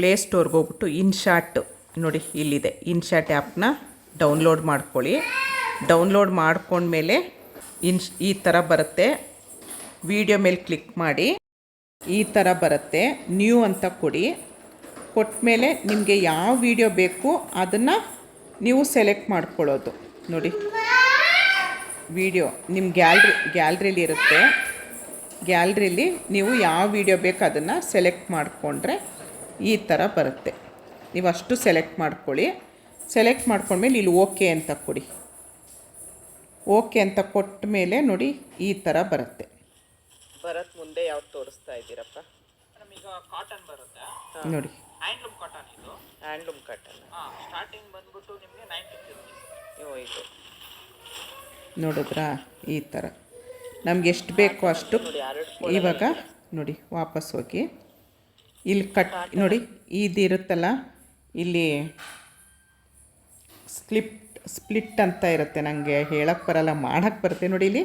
ಪ್ಲೇಸ್ಟೋರ್ಗೆ ಹೋಗ್ಬಿಟ್ಟು ಇನ್ಶಾಟ್ ನೋಡಿ ಇಲ್ಲಿದೆ. ಇನ್ಶಾಟ್ ಆ್ಯಪ್ನ ಡೌನ್ಲೋಡ್ ಮಾಡ್ಕೊಳ್ಳಿ. ಡೌನ್ಲೋಡ್ ಮಾಡ್ಕೊಂಡ್ಮೇಲೆ ಇನ್ಶ್ ಈ ಥರ ಬರುತ್ತೆ. ವಿಡಿಯೋ ಮೇಲೆ ಕ್ಲಿಕ್ ಮಾಡಿ. ಈ ಥರ ಬರುತ್ತೆ. ನ್ಯೂ ಅಂತ ಕೊಡಿ. ಕೊಟ್ಮೇಲೆ ನಿಮಗೆ ಯಾವ ವಿಡಿಯೋ ಬೇಕು ಅದನ್ನು ನೀವು ಸೆಲೆಕ್ಟ್ ಮಾಡ್ಕೊಳ್ಳೋದು. ನೋಡಿ. ವಿಡಿಯೋ ನಿಮ್ಮ ಗ್ಯಾಲ್ರಿ ಗ್ಯಾಲ್ರಿಲಿ ಇರುತ್ತೆ. ಗ್ಯಾಲ್ರಿಲಿ ನೀವು ಯಾವ ವಿಡಿಯೋ ಬೇಕು ಅದನ್ನು ಸೆಲೆಕ್ಟ್ ಮಾಡಿಕೊಂಡ್ರೆ ಈ ಥರ ಬರುತ್ತೆ. ನೀವು ಅಷ್ಟು ಸೆಲೆಕ್ಟ್ ಮಾಡ್ಕೊಳ್ಳಿ. ಸೆಲೆಕ್ಟ್ ಮಾಡ್ಕೊಂಡ್ಮೇಲೆ ಇಲ್ಲಿ ಓಕೆ ಅಂತ ಕೊಡಿ. ಓಕೆ ಅಂತ ಕೊಟ್ಟ ಮೇಲೆ ನೋಡಿ ಈ ಥರ ಬರುತ್ತೆ. ಬರತ್ ಮುಂದೆ ಯಾವ್ದು ತೋರಿಸ್ತಾ ಇದ್ದೀರಪ್ಪ? ನಮಗೆ ಕಾಟನ್ ಬರುತ್ತೆ. ನೋಡಿ. ಹ್ಯಾಂಡ್ಲೂಮ್ ಕಾಟನ್ ಇದು. ಹ್ಯಾಂಡ್ಲೂಮ್ ಕಾಟನ್ ಹಾಂ ಸ್ಟಾರ್ಟಿಂಗ್ ಬಂದ್ಬಿಟ್ಟು ನಿಮಗೆ ನೈಂಟಿ ಇದು. ನೋಡಿದ್ರಾ? ಈ ಥರ. ನಮ್ಗೆ ಎಷ್ಟು ಬೇಕೋ ಅಷ್ಟು ಇವಾಗ ನೋಡಿ ವಾಪಸ್ ಹೋಗಿ. ಇಲ್ಲಿ ಕಟ್ ನೋಡಿ ಇದಿರುತ್ತಲ್ಲ ಇಲ್ಲಿ ಸ್ಲಿಪ್ ಸ್ಪ್ಲಿಟ್ ಅಂತ ಇರುತ್ತೆ ನನಗೆ ಹೇಳಕ್ಕೆ ಬರಲ್ಲ ಮಾಡೋಕ್ಕೆ ಬರುತ್ತೆ. ನೋಡಿ ಇಲ್ಲಿ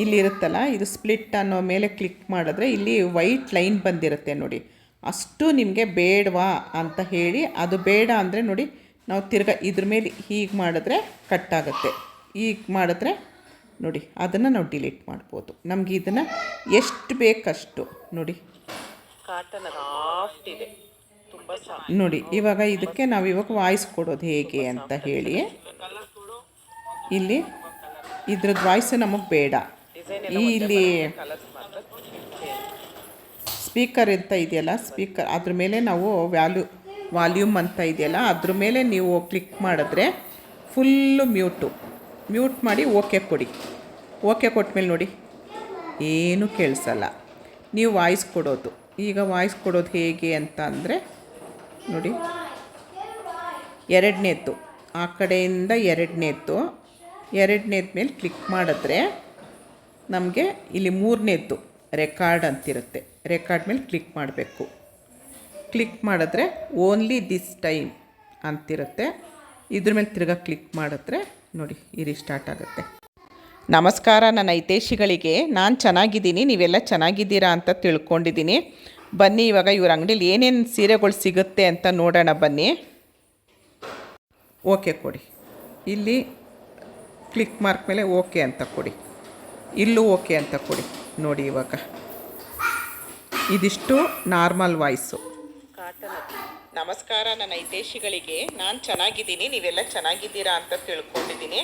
ಇಲ್ಲಿ ಇರುತ್ತಲ್ಲ ಇದು ಸ್ಪ್ಲಿಟ್ ಅನ್ನೋ ಮೇಲೆ ಕ್ಲಿಕ್ ಮಾಡಿದ್ರೆ ಇಲ್ಲಿ ವೈಟ್ ಲೈನ್ ಬಂದಿರುತ್ತೆ ನೋಡಿ. ಅಷ್ಟು ನಿಮಗೆ ಬೇಡವಾ ಅಂತ ಹೇಳಿ ಅದು ಬೇಡ ಅಂದರೆ ನೋಡಿ ನಾವು ತಿರ್ಗ ಇದ್ರ ಮೇಲೆ ಹೀಗೆ ಮಾಡಿದ್ರೆ ಕಟ್ ಆಗುತ್ತೆ. ಹೀಗೆ ಮಾಡಿದ್ರೆ ನೋಡಿ ಅದನ್ನು ನಾವು ಡಿಲೀಟ್ ಮಾಡ್ಬೋದು. ನಮಗೆ ಇದನ್ನು ಎಷ್ಟು ಬೇಕಷ್ಟು ನೋಡಿ. ಕಾಟನ್ ರಾಫ್ಟ್ ಇದೆ. ತುಂಬ ನೋಡಿ ಇವಾಗ ಇದಕ್ಕೆ ನಾವು ಇವಾಗ ವಾಯ್ಸ್ ಕೊಡೋದು ಹೇಗೆ ಅಂತ ಹೇಳಿ. ಇಲ್ಲಿ ಇದ್ರದ್ದು ವಾಯ್ಸ್ ನಮಗೆ ಬೇಡ. ಈ ಇಲ್ಲಿ ಸ್ಪೀಕರ್ ಅಂತ ಇದೆಯಲ್ಲ? ಸ್ಪೀಕರ್ ಅದ್ರ ಮೇಲೆ ನಾವು ವ್ಯಾಲ್ಯೂ ವಾಲ್ಯೂಮ್ ಅಂತ ಇದೆಯಲ್ಲ ಅದ್ರ ಮೇಲೆ ನೀವು ಕ್ಲಿಕ್ ಮಾಡಿದ್ರೆ ಫುಲ್ಲು ಮ್ಯೂಟು ಮ್ಯೂಟ್ ಮಾಡಿ ಓಕೆ ಕೊಡಿ. ಓಕೆ ಕೊಟ್ಟ ಮೇಲೆ ನೋಡಿ. ಏನೂ ಕೇಳಿಸಲ್ಲ. ನೀವು ವಾಯ್ಸ್ ಕೊಡೋದು. ಈಗ ವಾಯ್ಸ್ ಕೊಡೋದು ಹೇಗೆ ಅಂತ ಅಂದರೆ, ನೋಡಿ. ಎರಡನೇದ್ದು. ಆ ಕಡೆಯಿಂದ ಎರಡನೇದ್ದು. ಎರಡನೇದ ಮೇಲೆ ಕ್ಲಿಕ್ ಮಾಡಿದ್ರೆ ನಮಗೆ ಇಲ್ಲಿ ಮೂರನೇದ್ದು ರೆಕಾರ್ಡ್ ಅಂತಿರುತ್ತೆ. ರೆಕಾರ್ಡ್ ಮೇಲೆ ಕ್ಲಿಕ್ ಮಾಡಬೇಕು. ಕ್ಲಿಕ್ ಮಾಡಿದ್ರೆ ಓನ್ಲಿ ದಿಸ್ ಟೈಮ್ ಅಂತಿರುತ್ತೆ. ಇದ್ರ ಮೇಲೆ ತಿರ್ಗಾ ಕ್ಲಿಕ್ ಮಾಡಿದ್ರೆ ನೋಡಿ, ಇಲ್ಲಿ ಸ್ಟಾರ್ಟ್ ಆಗುತ್ತೆ. ನಮಸ್ಕಾರ, ನನ್ನ ಹಿತೈಷಿಗಳಿಗೆ. ನಾನು ಚೆನ್ನಾಗಿದ್ದೀನಿ, ನೀವೆಲ್ಲ ಚೆನ್ನಾಗಿದ್ದೀರಾ ಅಂತ ತಿಳ್ಕೊಂಡಿದ್ದೀನಿ. ಬನ್ನಿ, ಇವಾಗ ಇವ್ರ ಅಂಗಡೀಲಿ ಏನೇನು ಸೀರೆಗಳು ಸಿಗುತ್ತೆ ಅಂತ ನೋಡೋಣ ಬನ್ನಿ. ಓಕೆ ಕೊಡಿ. ಇಲ್ಲಿ ಕ್ಲಿಕ್ ಮಾರ್ಕ್ ಮೇಲೆ ಓಕೆ ಅಂತ ಕೊಡಿ. ಇಲ್ಲೂ ಓಕೆ ಅಂತ ಕೊಡಿ. ನೋಡಿ ಇವಾಗ. ಇದಿಷ್ಟು ನಾರ್ಮಲ್ ವಾಯ್ಸು. ನಮಸ್ಕಾರ, ನನ್ನ ಹಿತೈಷಿಗಳಿಗೆ. ನಾನು ಚೆನ್ನಾಗಿದ್ದೀನಿ, ನೀವೆಲ್ಲ ಚೆನ್ನಾಗಿದ್ದೀರಾ ಅಂತ ತಿಳ್ಕೊಂಡಿದ್ದೀನಿ.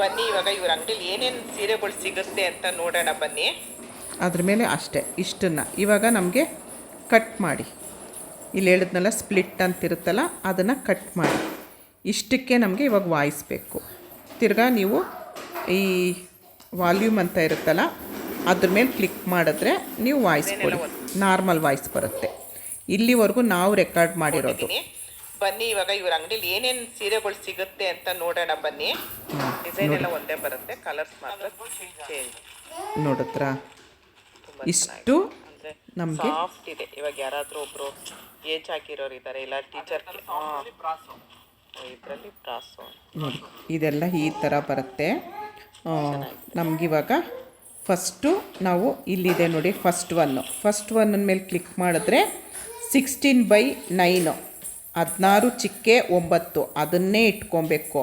ಬನ್ನಿ ಇವಾಗ ಇವ್ರ ಅಂಗಡಿಲಿ ಏನೇನು ಸೀರೆಗಳು ಸಿಗುತ್ತೆ ಅಂತ ನೋಡೋಣ ಬನ್ನಿ. ಅದ್ರ ಮೇಲೆ ಅಷ್ಟೇ ಇಷ್ಟನ್ನು. ಇವಾಗ ನಮಗೆ ಕಟ್ ಮಾಡಿ. ಇಲ್ಲಿ ಹೇಳಿದ್ನಲ್ಲ ಸ್ಪ್ಲಿಟ್ ಅಂತಿರುತ್ತಲ್ಲ ಅದನ್ನು ಕಟ್ ಮಾಡಿ. ಇಷ್ಟಕ್ಕೆ ನಮಗೆ ಇವಾಗ ವಾಯಿಸ್ಬೇಕು ತಿರ್ಗಾ ನೀವು ಈ ವಾಲ್ಯೂಮ್ ಅಂತ ಇರುತ್ತಲ್ಲ ಅದ್ರ ಮೇಲೆ ಕ್ಲಿಕ್ ಮಾಡಿದ್ರೆ ನೀವು ವಾಯ್ಸ್ ಕೊಡಿ. ನಾರ್ಮಲ್ ವಾಯ್ಸ್ ಬರುತ್ತೆ. ಇಲ್ಲಿವರೆಗೂ ನಾವು ರೆಕಾರ್ಡ್ ಮಾಡಿರೋದು. ಬನ್ನಿ ಇವಾಗ ಇವ್ರ ಅಂಗಡಿಲಿ ಏನೇನು ಸೀರೆಗಳು ಸಿಗುತ್ತೆ ಅಂತ ನೋಡೋಣ ಬನ್ನಿ. ಡಿಸೈನ್ ಎಲ್ಲ ಒಂದೇ ಬರುತ್ತೆ ಕಲರ್ಸ್ ಮಾತ್ರ ಚೇಂಜ್ ನೋಡಿದ್ರಾ ಇಷ್ಟು ನಮಗೆ? ಸಾಫ್ಟ್ ಇದೆ. ಇವಾಗ ಯಾರಾದರೂ ಒಬ್ರು ಏಜ್ ಹಾಕಿರೋರು ಇದ್ದಾರೆ ಇಲ್ಲ ಟೀಚರ್ ಇದರಲ್ಲಿ ಬ್ರಾಸು ನೋಡಿ ಇದೆಲ್ಲ ಈ ಥರ ಬರುತ್ತೆ. ನಮಗಿವಾಗ ಫಸ್ಟು ನಾವು ಇಲ್ಲಿದೆ ನೋಡಿ ಫಸ್ಟ್ ಒನ್ನು ಫಸ್ಟ್ ಒನ್ನ ಮೇಲೆ ಕ್ಲಿಕ್ ಮಾಡಿದ್ರೆ ಸಿಕ್ಸ್ಟೀನ್ ಬೈ ನೈನು ಹದಿನಾರು ಚಿಕ್ಕೆ ಒಂಬತ್ತು. ಅದನ್ನೇ ಇಟ್ಕೊಬೇಕು.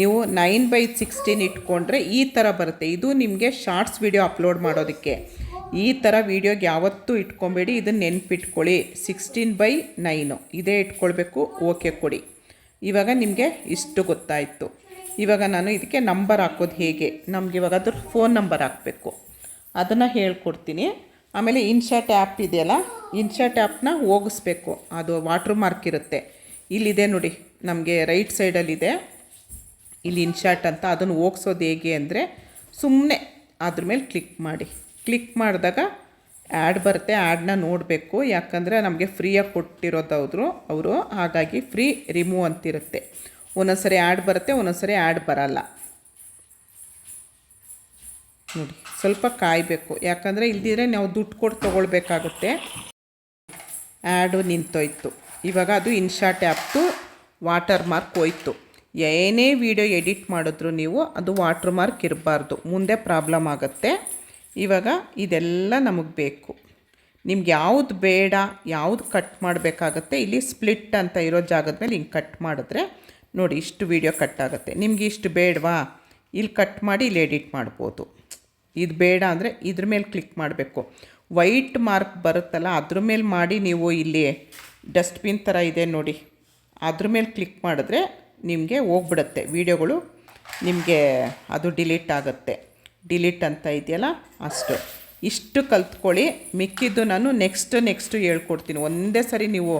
ನೀವು ನೈನ್ ಬೈ ಸಿಕ್ಸ್ಟೀನ್ ಇಟ್ಕೊಂಡ್ರೆ ಈ ಥರ ಬರುತ್ತೆ. ಇದು ನಿಮಗೆ ಶಾರ್ಟ್ಸ್ ವಿಡಿಯೋ ಅಪ್ಲೋಡ್ ಮಾಡೋದಕ್ಕೆ. ಈ ಥರ ವೀಡಿಯೋಗೆ ಯಾವತ್ತೂ ಇಟ್ಕೊಬೇಡಿ, ಇದನ್ನು ನೆನ್ಪಿಟ್ಕೊಳ್ಳಿ. ಸಿಕ್ಸ್ಟೀನ್ ಬೈ ನೈನು, ಇದೇ ಇಟ್ಕೊಳ್ಬೇಕು, ಓಕೆ ಕೊಡಿ. ಇವಾಗ ನಿಮಗೆ ಇಷ್ಟು ಗೊತ್ತಾಯಿತು. ಇವಾಗ ನಾನು ಇದಕ್ಕೆ ನಂಬರ್ ಹಾಕೋದು ಹೇಗೆ? ನಮ್ಗೆ ಇವಾಗ ಅದ್ರ ಫೋನ್ ನಂಬರ್ ಹಾಕಬೇಕು. ಅದನ್ನು ಹೇಳ್ಕೊಡ್ತೀನಿ. ಆಮೇಲೆ ಇನ್ಶಾಟ್ ಆ್ಯಪ್ ಇದೆಯಲ್ಲ, ಇನ್ಶಾಟ್ ಆ್ಯಪ್ನ ಹೋಗಿಸ್ಬೇಕು. ಅದು ವಾಟ್ರ್ ಮಾರ್ಕ್ ಇರುತ್ತೆ. ಇಲ್ಲಿದೆ ನೋಡಿ, ನಮಗೆ ರೈಟ್ ಸೈಡಲ್ಲಿದೆ. ಇಲ್ಲಿ ಇನ್ಶಾರ್ಟ್ ಅಂತ ಅದನ್ನು ಹೋಗ್ಸೋದು ಹೇಗೆ ಅಂದರೆ ಸುಮ್ಮನೆ ಅದ್ರ ಮೇಲೆ ಕ್ಲಿಕ್ ಮಾಡಿ. ಕ್ಲಿಕ್ ಮಾಡಿದಾಗ ಆ್ಯಡ್ ಬರುತ್ತೆ, ಆ್ಯಡ್ನ ನೋಡಬೇಕು. ಯಾಕಂದರೆ ನಮಗೆ ಫ್ರೀಯಾಗಿ ಕೊಟ್ಟಿರೋದವ್ರು, ಅವರು ಹಾಗಾಗಿ ಫ್ರೀ ರಿಮೂವ್ ಅಂತಿರುತ್ತೆ. ಒಂದೊಂದ್ಸರಿ ಆ್ಯಡ್ ಬರುತ್ತೆ, ಒಂದೊಂದ್ಸರಿ ಆ್ಯಡ್ ಬರಲ್ಲ. ನೋಡಿ, ಸ್ವಲ್ಪ ಕಾಯಬೇಕು. ಯಾಕಂದರೆ ಇಲ್ದಿದ್ರೆ ನಾವು ದುಡ್ಡು ಕೊಟ್ಟು ತೊಗೊಳ್ಬೇಕಾಗುತ್ತೆ. ಆ್ಯಡು ನಿಂತೋಯ್ತು. ಇವಾಗ ಅದು ಇನ್ಶಾಟ್ ಆ್ಯಪ್ಟು ವಾಟರ್ ಮಾರ್ಕ್ ಹೋಯ್ತು. ಏನೇ ವಿಡಿಯೋ ಎಡಿಟ್ ಮಾಡಿದ್ರು ನೀವು ಅದು ವಾಟ್ರ್ ಮಾರ್ಕ್ ಇರಬಾರ್ದು. ಮುಂದೆ ಪ್ರಾಬ್ಲಮ್ ಆಗುತ್ತೆ. ಇವಾಗ ಇದೆಲ್ಲ ನಮಗೆ ಬೇಕು. ನಿಮ್ಗೆ ಯಾವುದು ಬೇಡ, ಯಾವುದು ಕಟ್ ಮಾಡಬೇಕಾಗತ್ತೆ, ಇಲ್ಲಿ ಸ್ಪ್ಲಿಟ್ ಅಂತ ಇರೋ ಜಾಗದ ಮೇಲೆ ಹಿಂಗೆ ಕಟ್ ಮಾಡಿದ್ರೆ ನೋಡಿ ಇಷ್ಟು ವೀಡಿಯೋ ಕಟ್ ಆಗುತ್ತೆ. ನಿಮ್ಗೆ ಇಷ್ಟು ಬೇಡವಾ? ಇಲ್ಲಿ ಕಟ್ ಮಾಡಿ ಇಲ್ಲಿ ಎಡಿಟ್ ಮಾಡ್ಬೋದು. ಇದು ಬೇಡ ಅಂದರೆ ಇದ್ರ ಮೇಲೆ ಕ್ಲಿಕ್ ಮಾಡಬೇಕು. ವೈಟ್ ಮಾರ್ಕ್ ಬರುತ್ತಲ್ಲ, ಅದ್ರ ಮೇಲೆ ಮಾಡಿ ನೀವು ಇಲ್ಲಿ ಡಸ್ಟ್ಬಿನ್ ಥರ ಇದೆ ನೋಡಿ. ಅದ್ರ ಮೇಲೆ ಕ್ಲಿಕ್ ಮಾಡಿದ್ರೆ ನಿಮಗೆ ಹೋಗ್ಬಿಡುತ್ತೆ. ವೀಡಿಯೋಗಳು ನಿಮಗೆ ಅದು ಡಿಲೀಟ್ ಆಗುತ್ತೆ. ಡಿಲೀಟ್ ಅಂತ ಇದೆಯಲ್ಲ? ಅಷ್ಟು. ಇಷ್ಟು ಕಲ್ತ್ಕೊಳ್ಳಿ. ಮಿಕ್ಕಿದ್ದು ನಾನು ನೆಕ್ಸ್ಟ್ ನೆಕ್ಸ್ಟು ಹೇಳ್ಕೊಡ್ತೀನಿ. ಒಂದೇ ಸರಿ ನೀವು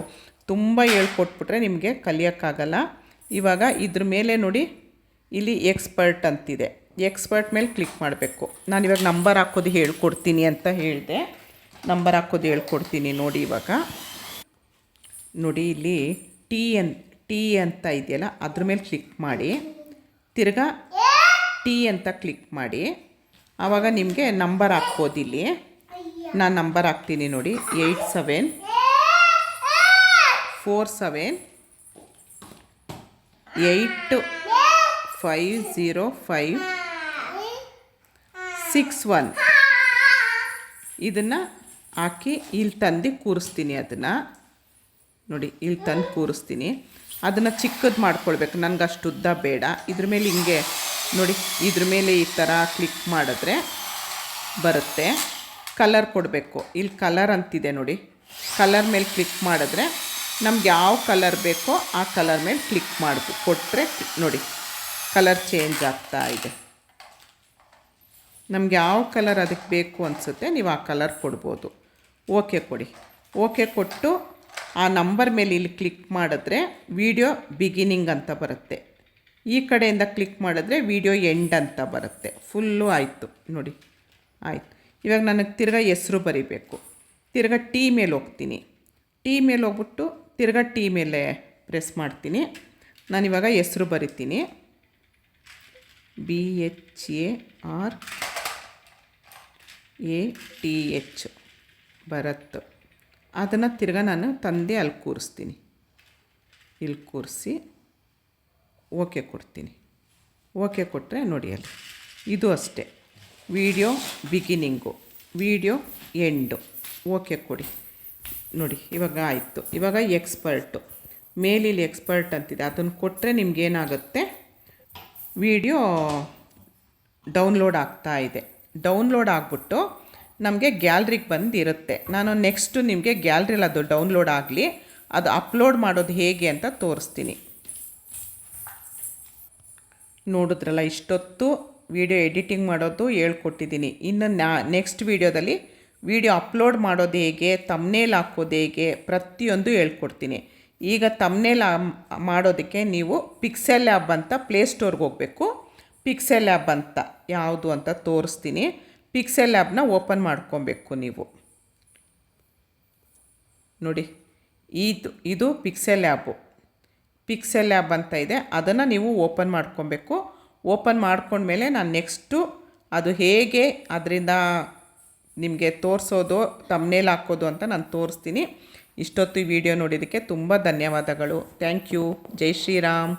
ತುಂಬ ಹೇಳ್ಕೊಟ್ಬಿಟ್ರೆ ನಿಮಗೆ ಕಲಿಯೋಕ್ಕಾಗಲ್ಲ. ಇವಾಗ ಇದ್ರ ಮೇಲೆ ನೋಡಿ, ಇಲ್ಲಿ ಎಕ್ಸ್ಪರ್ಟ್ ಅಂತಿದೆ. ಎಕ್ಸ್ಪರ್ಟ್ ಮೇಲೆ ಕ್ಲಿಕ್ ಮಾಡಬೇಕು. ನಾನು ಇವಾಗ ನಂಬರ್ ಹಾಕೋದು ಹೇಳ್ಕೊಡ್ತೀನಿ ಅಂತ ಹೇಳಿದೆ. ನಂಬರ್ ಹಾಕೋದು ಹೇಳ್ಕೊಡ್ತೀನಿ ನೋಡಿ ಇವಾಗ. ನೋಡಿ ಇಲ್ಲಿ ಟಿ ಅನ್ ಟಿ ಅಂತ ಇದೆಯಲ್ಲ, ಅದ್ರ ಮೇಲೆ ಕ್ಲಿಕ್ ಮಾಡಿ. ತಿರ್ಗಾ ಟಿ ಅಂತ ಕ್ಲಿಕ್ ಮಾಡಿ. ಆವಾಗ ನಿಮಗೆ ನಂಬರ್ ಹಾಕ್ಬೋದು ಇಲ್ಲಿ. ನಾನು ನಂಬರ್ ಹಾಕ್ತೀನಿ ನೋಡಿ. Eight seven four seven eight five zero five six one ಇದನ್ನು ಹಾಕಿ ಇಲ್ಲಿ ತಂದು ಕೂರಿಸ್ತೀನಿ ಅದನ್ನು. ನೋಡಿ, ಇಲ್ಲಿ ತಂದು ಕೂರಿಸ್ತೀನಿ. ಅದನ್ನು ಚಿಕ್ಕದು ಮಾಡ್ಕೊಳ್ಬೇಕು. ನನಗೆ ಅಷ್ಟು ಉದ್ದ ಬೇಡ. ಇದ್ರ ಮೇಲೆ ಹಿಂಗೆ ನೋಡಿ, ಇದ್ರ ಮೇಲೆ ಈ ಥರ ಕ್ಲಿಕ್ ಮಾಡಿದ್ರೆ ಬರುತ್ತೆ. ಕಲರ್ ಕೊಡಬೇಕು. ಇಲ್ಲಿ ಕಲರ್ ಅಂತಿದೆ ನೋಡಿ. ಕಲರ್ ಮೇಲೆ ಕ್ಲಿಕ್ ಮಾಡಿದ್ರೆ ನಮ್ಗೆ ಯಾವ ಕಲರ್ ಬೇಕೋ ಆ ಕಲರ್ ಮೇಲೆ ಕ್ಲಿಕ್ ಮಾಡಬೇಕು ಕೊಟ್ಟರೆ ನೋಡಿ ಕಲರ್ ಚೇಂಜ್ ಆಗ್ತಾ ಇದೆ. ನಮ್ಗೆ ಯಾವ ಕಲರ್ ಅದಕ್ಕೆ ಬೇಕು ಅನಿಸುತ್ತೆ, ನೀವು ಆ ಕಲರ್ ಕೊಡ್ಬೋದು. ಓಕೆ ಕೊಡಿ. ಓಕೆ ಕೊಟ್ಟು ಆ ನಂಬರ್ ಮೇಲೆ ಇಲ್ಲಿ ಕ್ಲಿಕ್ ಮಾಡಿದ್ರೆ ವಿಡಿಯೋ ಬಿಗಿನಿಂಗ್ ಅಂತ ಬರುತ್ತೆ. ಈ ಕಡೆಯಿಂದ ಕ್ಲಿಕ್ ಮಾಡಿದ್ರೆ ವಿಡಿಯೋ ಎಂಡ್ ಅಂತ ಬರುತ್ತೆ. ಫುಲ್ಲು ಆಯಿತು. ನೋಡಿ, ಆಯಿತು. ಇವಾಗ ನನಗೆ ತಿರ್ಗಾ ಹೆಸರು ಬರಿಬೇಕು. ತಿರ್ಗಾ ಟೀ ಮೇಲೆ ಹೋಗ್ತೀನಿ. ಟೀ ಮೇಲೆ ಹೋಗ್ಬಿಟ್ಟು ತಿರ್ಗಾ ಟೀ ಮೇಲೆ ಪ್ರೆಸ್ ಮಾಡ್ತೀನಿ. ನಾನಿವಾಗ ಹೆಸರು ಬರಿತೀನಿ. B H A R A T H Bharath ಅದನ್ನು ತಿರ್ಗಾ ನಾನು ತಂದೆ ಅಲ್ಲಿ ಕೂರಿಸ್ತೀನಿ. ಇಲ್ಲಿ ಕೂರಿಸಿ ಓಕೆ ಕೊಡ್ತೀನಿ. ಓಕೆ ಕೊಟ್ಟರೆ ನೋಡಿ ಅಲ್ಲಿ. ಇದು ಅಷ್ಟೇ. Video beginning. Video end. Okay ಕೊಡಿ. ನೋಡಿ, ಇವಾಗ ಆಯಿತು. ಇವಾಗ ಎಕ್ಸ್ಪರ್ಟು. ಮೇಲಿಲ್ಲಿ ಎಕ್ಸ್ಪರ್ಟ್ ಅಂತಿದೆ. ಅದನ್ನು ಕೊಟ್ಟರೆ ನಿಮ್ಗೇನಾಗುತ್ತೆ ವಿಡಿಯೋ ಡೌನ್ಲೋಡ್ ಆಗ್ತಾ ಇದೆ. ಡೌನ್ಲೋಡ್ ಆಗಿಬಿಟ್ಟು ನಮಗೆ ಗ್ಯಾಲ್ರಿಗೆ ಬಂದಿರುತ್ತೆ. ನಾನು ನೆಕ್ಸ್ಟು ನಿಮಗೆ ಗ್ಯಾಲ್ರಿಲಿ ಅದು ಡೌನ್ಲೋಡ್ ಆಗಲಿ, ಅದು ಅಪ್ಲೋಡ್ ಮಾಡೋದು ಹೇಗೆ ಅಂತ ತೋರಿಸ್ತೀನಿ. ನೋಡಿದ್ರಲ್ಲ ಇಷ್ಟೊತ್ತು ವಿಡಿಯೋ ಎಡಿಟಿಂಗ್ ಮಾಡೋದು ಹೇಳ್ಕೊಟ್ಟಿದ್ದೀನಿ. ಇನ್ನು ನಾ, ನೆಕ್ಸ್ಟ್ ವೀಡಿಯೋದಲ್ಲಿ ವಿಡಿಯೋ ಅಪ್ಲೋಡ್ ಮಾಡೋದು ಹೇಗೆ ತಮ್ನೇಲ್ ಹಾಕೋದು ಹೇಗೆ ಪ್ರತಿಯೊಂದು ಹೇಳ್ಕೊಡ್ತೀನಿ. ಈಗ ತಮ್ನೇಲ್ ಮಾಡೋದಕ್ಕೆ ನೀವು ಪಿಕ್ಸೆಲ್ ಲ್ಯಾಬ್ ಅಂತ ಪ್ಲೇಸ್ಟೋರ್ಗೆ ಹೋಗಬೇಕು. ಪಿಕ್ಸೆಲ್ ಲ್ಯಾಬ್ ಅಂತ, ಯಾವುದು ಅಂತ ತೋರಿಸ್ತೀನಿ. ಪಿಕ್ಸೆಲ್ ಆ್ಯಪ್ನ ಓಪನ್ ಮಾಡ್ಕೊಬೇಕು ನೀವು. ನೋಡಿ, ಇದು ಇದು ಪಿಕ್ಸೆಲ್ ಆ್ಯಪು ಪಿಕ್ಸೆಲ್ ಆ್ಯಪ್ ಅಂತ ಇದೆ. ಅದನ್ನು ನೀವು ಓಪನ್ ಮಾಡ್ಕೊಬೇಕು. ಓಪನ್ ಮಾಡ್ಕೊಂಡ್ಮೇಲೆ ನಾನು ನೆಕ್ಸ್ಟು ಅದು ಹೇಗೆ ಅದರಿಂದ ನಿಮಗೆ ತೋರಿಸೋದು ತಮ್ಮನೇಲಿ ಹಾಕೋದು ಅಂತ ನಾನು ತೋರಿಸ್ತೀನಿ. ಇಷ್ಟೊತ್ತು ಈ ವಿಡಿಯೋ ನೋಡಿದ್ದಕ್ಕೆ ತುಂಬ ಧನ್ಯವಾದಗಳು. Thank you Jai Shriram.